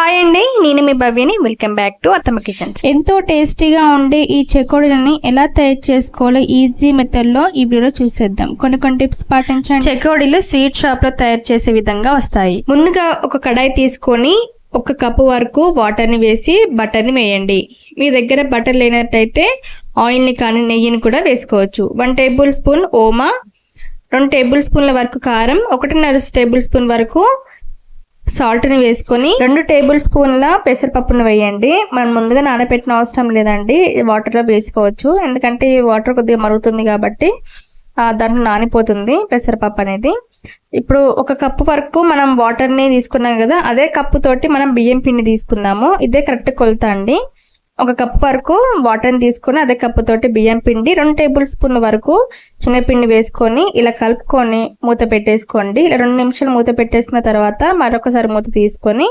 Hi అండి నేను మీ భవ్యని. Welcome back to Attamma kitchens ఎంతో టేస్టీగా ఉండే ఈ చెకోడీలని ఎలా తయారు చేసుకోవాలో ఈజీ మెథడ్లో ఈ వీడియోలో చూసేద్దాం. కొన్ని కొన్ని టిప్స్ పాటించండి. చెకోడీలు స్వీట్ షాప్లో తయారు చేసే విధంగా వస్తాయి. ముందుగా ఒక కడాయి తీసుకొని ఒక కప్పు వరకు వాటర్ని వేసి బటర్ని వేయండి. మీ దగ్గర బటర్ లేనట్టయితే ఆయిల్ని కానీ నెయ్యిని కూడా వేసుకోవచ్చు. వన్ టేబుల్ స్పూన్ ఓమా రెండు టేబుల్ స్పూన్ల వరకు కారం ఒకటిన్నర టేబుల్ స్పూన్ వరకు సాల్ట్ని వేసుకొని రెండు టేబుల్ స్పూన్ల పెసరపప్పును వేయండి. మనం ముందుగా నానబెట్టిన అవసరం లేదండి. వాటర్లో వేసుకోవచ్చు. ఎందుకంటే ఈ వాటర్ కొద్దిగా మరుగుతుంది కాబట్టి దాంట్లో నానిపోతుంది పెసరపప్పు అనేది. ఇప్పుడు ఒక కప్పు వరకు మనం వాటర్ని తీసుకున్నాం కదా అదే కప్పు తోటి మనం బియ్యం పిండి తీసుకుందాము. ఇదే కరెక్ట్ కొలత అండి. ఒక కప్ వరకు వాటర్ని తీసుకొని అదే కప్పు తోటి బియ్యం పిండి రెండు టేబుల్ స్పూన్ల వరకు చిన్నపిండి వేసుకొని ఇలా కలుపుకొని మూత పెట్టేసుకోండి. ఇలా రెండు నిమిషాలు మూత పెట్టేసుకున్న తర్వాత మరొకసారి మూత తీసుకొని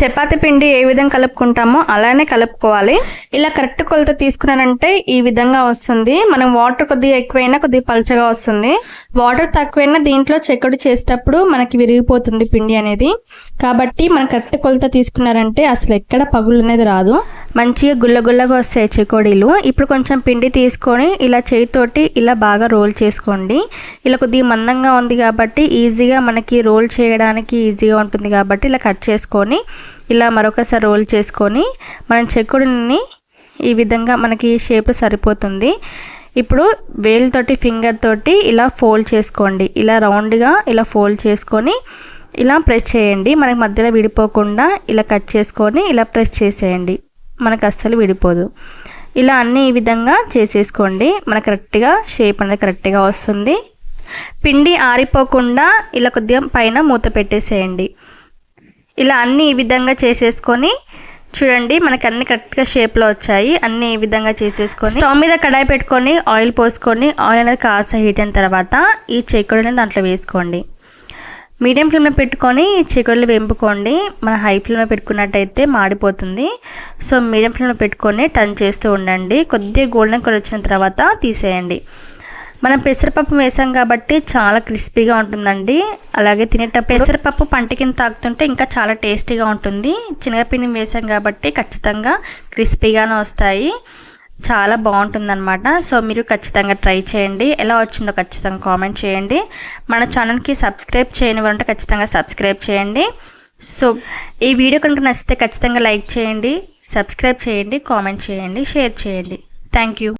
చపాతి పిండి ఏ విధంగా కలుపుకుంటామో అలానే కలుపుకోవాలి. ఇలా కరెక్ట్ కొలత తీసుకున్నానంటే ఈ విధంగా వస్తుంది. మనం వాటర్ కొద్దిగా ఎక్కువైనా కొద్దిగా పలచగా వస్తుంది. వాటర్ తక్కువైనా దీంట్లో చెక్కడు చేసేటప్పుడు మనకి విరిగిపోతుంది పిండి అనేది. కాబట్టి మనం కరెక్ట్ కొలత తీసుకున్నారంటే అసలు ఎక్కడ పగులు అనేది రాదు. మంచిగా గుల్ల గుల్లగా వస్తాయి చెకోడీలు. ఇప్పుడు కొంచెం పిండి తీసుకొని ఇలా చేతితోటి ఇలా బాగా రోల్ చేసుకోండి. ఇలా కొద్దిగా మందంగా ఉంది కాబట్టి ఈజీగా మనకి రోల్ చేయడానికి ఈజీగా ఉంటుంది కాబట్టి ఇలా కట్ చేసుకొని ఇలా మరొకసారి రోల్ చేసుకొని మనం చెక్కుడిని ఈ విధంగా మనకి షేప్ సరిపోతుంది. ఇప్పుడు వేలుతోటి ఫింగర్ తోటి ఇలా ఫోల్డ్ చేసుకోండి. ఇలా రౌండ్గా ఇలా ఫోల్డ్ చేసుకొని ఇలా ప్రెస్ చేయండి. మనకి మధ్యలో విడిపోకుండా ఇలా కట్ చేసుకొని ఇలా ప్రెస్ చేసేయండి. మనకు అస్సలు విడిపోదు. ఇలా అన్ని ఈ విధంగా చేసేసుకోండి. మనకు కరెక్ట్గా షేప్ అనేది కరెక్ట్గా వస్తుంది. పిండి ఆరిపోకుండా ఇలా కొద్దిగా పైన మూత పెట్టేసేయండి. ఇలా అన్నీ ఈ విధంగా చేసేసుకొని చూడండి మనకి అన్ని కరెక్ట్గా షేప్లో వచ్చాయి. అన్ని ఈ విధంగా చేసేసుకొని స్టవ్ మీద కడాయి పెట్టుకొని ఆయిల్ పోసుకొని ఆయిల్ అనేది కాస్త హీట్ అయిన తర్వాత ఈ చెక్కుడు దాంట్లో వేసుకోండి. మీడియం ఫ్లేమ్లో పెట్టుకొని ఈ చికెన్లు వేంపుకోండి. మన హై ఫ్లేమ్లో పెట్టుకున్నట్టయితే మాడిపోతుంది. సో మీడియం ఫ్లేమ్లో పెట్టుకొని టర్న్ చేస్తూ ఉండండి. కొద్దిగా గోల్డెన్ కలర్ వచ్చిన తర్వాత తీసేయండి. మనం పెసరపప్పు వేసాం కాబట్టి చాలా క్రిస్పీగా ఉంటుందండి. అలాగే తినేటప్పుడు పెసరపప్పు పంట కింద తాకుతుంటే ఇంకా చాలా టేస్టీగా ఉంటుంది. శనగపిండి వేసాం కాబట్టి ఖచ్చితంగా క్రిస్పీగానే వస్తాయి. చాలా బాగుంటుందన్నమాట. సో మీరు ఖచ్చితంగా ట్రై చేయండి. ఎలా వచ్చిందో ఖచ్చితంగా కామెంట్ చేయండి. మన ఛానల్కి సబ్స్క్రైబ్ చేయని వారంటే ఖచ్చితంగా సబ్స్క్రైబ్ చేయండి. సో ఈ వీడియో కనుక నచ్చితే ఖచ్చితంగా లైక్ చేయండి సబ్స్క్రైబ్ చేయండి కామెంట్ చేయండి షేర్ చేయండి. Thank you.